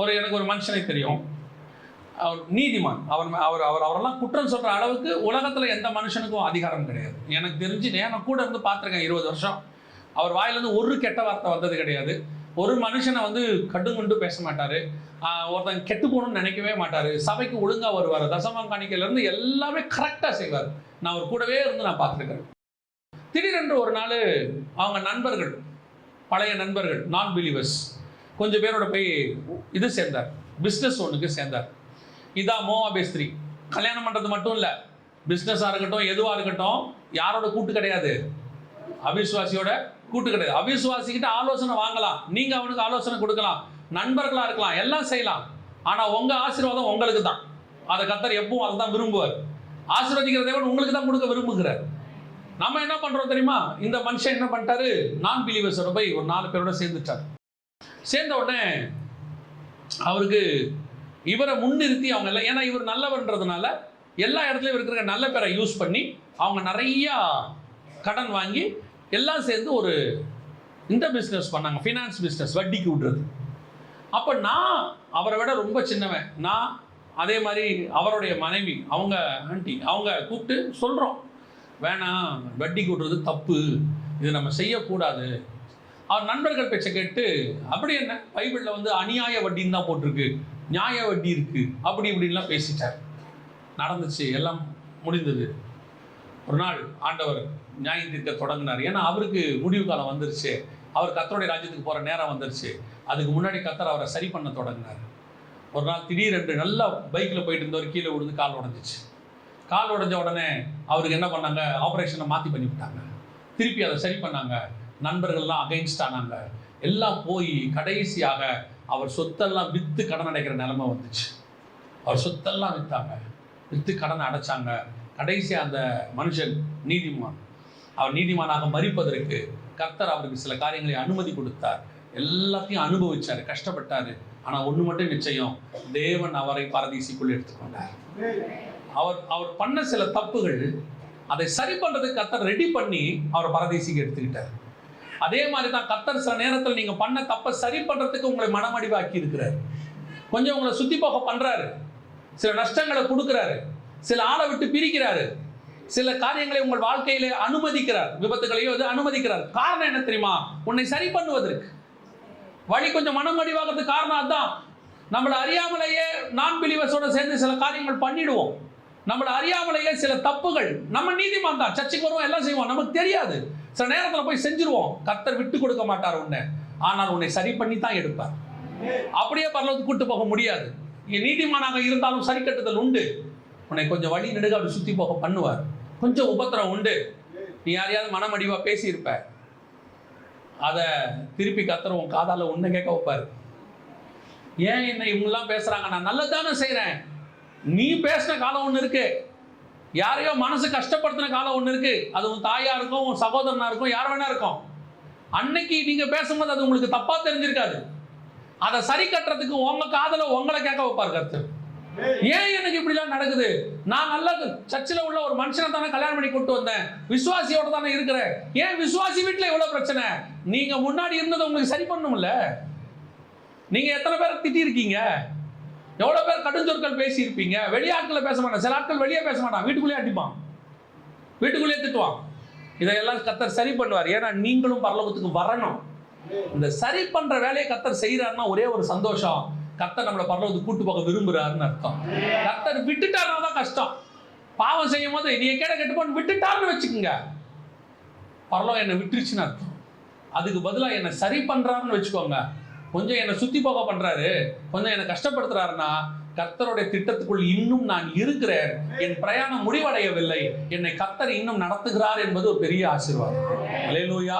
ஒரு எனக்கு ஒரு மனுஷனை தெரியும். அவர் நீதிமான். அவர் அவர் அவர் அவரெல்லாம் குற்றம் சொல்கிற அளவுக்கு உலகத்தில் எந்த மனுஷனுக்கும் அதிகாரம் கிடையாது. எனக்கு தெரிஞ்சு நான் கூட இருந்து பார்த்துருக்கேன் இருபது வருஷம். அவர் வாயிலேருந்து ஒரு கெட்ட வார்த்தை வந்தது கிடையாது. ஒரு மனுஷனை வந்து கடுங்குண்டு பேச மாட்டார். ஒருத்தன் கெட்டு போகணும்னு நினைக்கவே மாட்டார். சபைக்கு ஒழுங்காக வருவார். தசமம் காணிக்கையிலேருந்து எல்லாமே கரெக்டாக செய்வார். நான் அவர் கூடவே இருந்து நான் பார்த்துருக்கேன். திடீரென்று ஒரு நாள் அவங்க நண்பர்கள் பழைய நண்பர்கள் நான் பிலீவர்ஸ் கொஞ்சம் பேரோட போய் இது சேர்ந்தார். பிஸ்னஸ் ஒன்றுக்கு சேர்ந்தார். இதான் மோவா பேஸ்திரி கல்யாணம் பண்ணுறது மட்டும் இல்லை. பிஸ்னஸாக இருக்கட்டும் எதுவாக இருக்கட்டும் யாரோட கூட்டு கிடையாது. அவிசுவாசியோட கூட்டு கிடையாது. அவிசுவாசிக்கிட்ட ஆலோசனை வாங்கலாம். நீங்கள் அவனுக்கு ஆலோசனை கொடுக்கலாம். நண்பர்களாக இருக்கலாம். எல்லாம் செய்யலாம். ஆனால் உங்கள் ஆசீர்வாதம் உங்களுக்கு தான். அதை கத்தர் எப்பவும் அதை தான் விரும்புவார். ஆசீர்வதிக்கிற தேவன் உங்களுக்கு தான் கொடுக்க விரும்புகிறார். நம்ம என்ன பண்றோம் தெரியுமா? இந்த மனுஷன் என்ன பண்ணிட்டாரு? நான் பிலீவர்ஸோட போய் ஒரு நாலு பேரோட சேர்ந்துட்டார். சேர்ந்த உடனே அவருக்கு இவரை முன்னிறுத்தி அவங்க எல்லாம் ஏன்னா இவர் நல்லவன்றதுனால எல்லா இடத்துலையும் இருக்கிற நல்ல பேரை யூஸ் பண்ணி அவங்க நிறையா கடன் வாங்கி எல்லாம் சேர்ந்து ஒரு இந்த பிஸ்னஸ் பண்ணாங்க. ஃபினான்ஸ் பிஸ்னஸ் வட்டிக்கு விடுறது அப்போ நான் அவரை விட ரொம்ப சின்னவன். நான் அதே மாதிரி அவருடைய மனைவி அவங்க ஆண்டி அவங்க கூப்பிட்டு சொல்கிறோம் வேணாம் வட்டிக்கு விடுறது தப்பு. இது நம்ம செய்யக்கூடாது. அவர் நண்பர்கள் பேச்சை கேட்டு அப்படி என்ன? பைபிளில் வந்து அநியாய வட்டின்னு தான் போட்டிருக்கு. நியாய வட்டி இருக்கு. அப்படி இப்படின்லாம் பேசிட்டார். நடந்துச்சு. எல்லாம் முடிந்தது. ஒரு நாள் ஆண்டவர் நியாயம் தீர்க்க தொடங்கினார். ஏன்னா அவருக்கு முடிவு காலம் வந்துருச்சு. அவர் கத்தருடைய ராஜ்யத்துக்கு போகிற நேரம் வந்துருச்சு. அதுக்கு முன்னாடி கத்தர் அவரை சரி பண்ண தொடங்கினார். ஒரு நாள் திடீரென்று நல்லா பைக்கில் போயிட்டு இருந்தவர் கீழே விழுந்து கால் உடஞ்சிச்சு. கால் உடஞ்ச உடனே அவருக்கு என்ன பண்ணாங்க? ஆப்ரேஷனை மாற்றி பண்ணி விட்டாங்க திருப்பி அதை சரி பண்ணாங்க. நண்பர்கள்லாம் அகைன்ஸ்ட் ஆனாங்க. எல்லாம் போய் கடைசியாக அவர் சொத்தெல்லாம் விற்று கடன் அடைக்கிற நிலைமை வந்துச்சு. அவர் சொத்தெல்லாம் விற்றாங்க விற்று கடன் அடைச்சாங்க. கடைசியாக அந்த மனுஷன் நீதிமான். அவர் நீதிமானாக மறிப்பதற்கு கர்த்தர் அவருக்கு சில காரியங்களை அனுமதி கொடுத்தார். எல்லாத்தையும் அனுபவிச்சார் கஷ்டப்பட்டார். ஆனால் ஒன்று மட்டும் நிச்சயம் தேவன் அவரை பரதீசிக்குள் எடுத்துக்கொண்டார். அவர் அவர் பண்ண சில தப்புகள் அதை சரி பண்ணுறதுக்கு கர்த்தர் ரெடி பண்ணி அவர் பரதேசிக்கு எடுத்துக்கிட்டார். அதே மாதிரி தான் கத்தர் சில நேரத்தில் நீங்கள் பண்ண தப்பை சரி பண்ணுறதுக்கு உங்களை மனமடிவாக்கி இருக்கிறார். கொஞ்சம் உங்களை சுற்றி போக பண்ணுறாரு சில நஷ்டங்களை கொடுக்குறாரு. சில ஆளை விட்டு பிரிக்கிறாரு. சில காரியங்களை உங்கள் வாழ்க்கையில அனுமதிக்கிறார். விபத்துகளையோ அது அனுமதிக்கிறார். காரணம் என்ன தெரியுமா? உன்னை சரி பண்ணுவதற்கு. வழி கொஞ்சம் மனமடிவாகிறதுக்கு காரணம் அதான். நம்மளை அறியாமலேயே நான் பிலிவர்ஸோட சேர்ந்து சில காரியங்கள் பண்ணிடுவோம். நம்மளை அறியாமலேயே சில தப்புகள். நம்ம நீதிமான் தான். சர்ச்சைக்கு வருவோம் எல்லாம் செய்வோம். நமக்கு தெரியாது. சில நேரத்தில் போய் செஞ்சிருவோம். கத்தர் விட்டு கொடுக்க மாட்டார் உன்னை. ஆனால் உன்னை சரி பண்ணி தான் எடுப்பார். அப்படியே பரலோகத்துக்கு கூட்டு போக முடியாது. இங்கே நீதிமானாக இருந்தாலும் சரி கட்டுதல் உண்டு. உன்னை கொஞ்சம் வழி நெடுக அப்படி சுற்றி போக பண்ணுவார். கொஞ்சம் உபத்திரம் உண்டு. நீ யாரையாவது மனமடிவா பேசியிருப்ப. அதை திருப்பி கத்துற உன் காதால உன்னை கேட்க வைப்பாரு. ஏன் என்னை இவங்கெல்லாம் பேசுறாங்க? நான் நல்லதானே செய்கிறேன் நீ பேசின காலம் ஒன்று இருக்கு. யாரையோ மனசு கஷ்டப்படுத்தின காலம் ஒன்று இருக்கு. அது உன் தாயா இருக்கும் உன் சகோதரனா இருக்கும் யார் வேணா இருக்கும் அன்னைக்கு நீங்க பேசும்போது அது உங்களுக்கு தப்பா தெரிஞ்சிருக்காது. அதை சரி கட்டுறதுக்கு உங்க காதல உங்களை கேட்க வைப்பார் கருத்து ஏன் எனக்கு இப்படிலாம் நடக்குது? நான் நல்ல சர்ச்சில் உள்ள ஒரு மனுஷனை தானே கல்யாணம் பண்ணி கூட்டு வந்தேன். விசுவாசியோட தானே இருக்கிறேன். ஏன் விசுவாசி வீட்டில் இவ்வளவு பிரச்சனை? நீங்க முன்னாடி இருந்ததை உங்களுக்கு சரி பண்ணும்ல நீங்க எத்தனை பேரை திட்டிருக்கீங்க? எவ்வளவு பேர் கடுஞ்சொற்கள் பேசியிருப்பீங்க? வெளியாட்களை பேச மாட்டான் சில ஆட்கள் வெளியே பேச மாட்டான் வீட்டுக்குள்ளேயே அடிப்பான் வீட்டுக்குள்ளேயே திட்டுவான் இதையெல்லாம் கத்தர் சரி பண்ணுவார். ஏன்னா நீங்களும் பரலோகத்துக்கு வரணும். இந்த சரி பண்ற வேலையை கத்தர் செய்யறாருன்னா ஒரே ஒரு சந்தோஷம். கத்தர் நம்மளை பரலோகத்துக்கு கூட்டு போக விரும்புறாருன்னு அர்த்தம். கத்தர் விட்டுட்டாருன்னா தான் கஷ்டம். பாவம் செய்யும் போது நீ கேட கெட்டு போன்னு விட்டுட்டாருன்னு வச்சுக்கோங்க. பரலோகம் என்னை விட்டுருச்சுன்னு அர்த்தம். அதுக்கு பதிலாக என்னை சரி பண்றாருன்னு வச்சுக்கோங்க. கொஞ்சம் என்னை சுத்தி போக பண்றாரு. கொஞ்சம் என்னை கஷ்டப்படுத்துறாருன்னா கர்த்தருடைய திட்டத்துக்குள் இன்னும் நான் இருக்கிறேன். என் பிரயாணம் முடிவடையவில்லை. என்னை கர்த்தர் இன்னும் நடத்துகிறார் என்பது ஒரு பெரிய ஆசீர்வாதம். அலையலூயா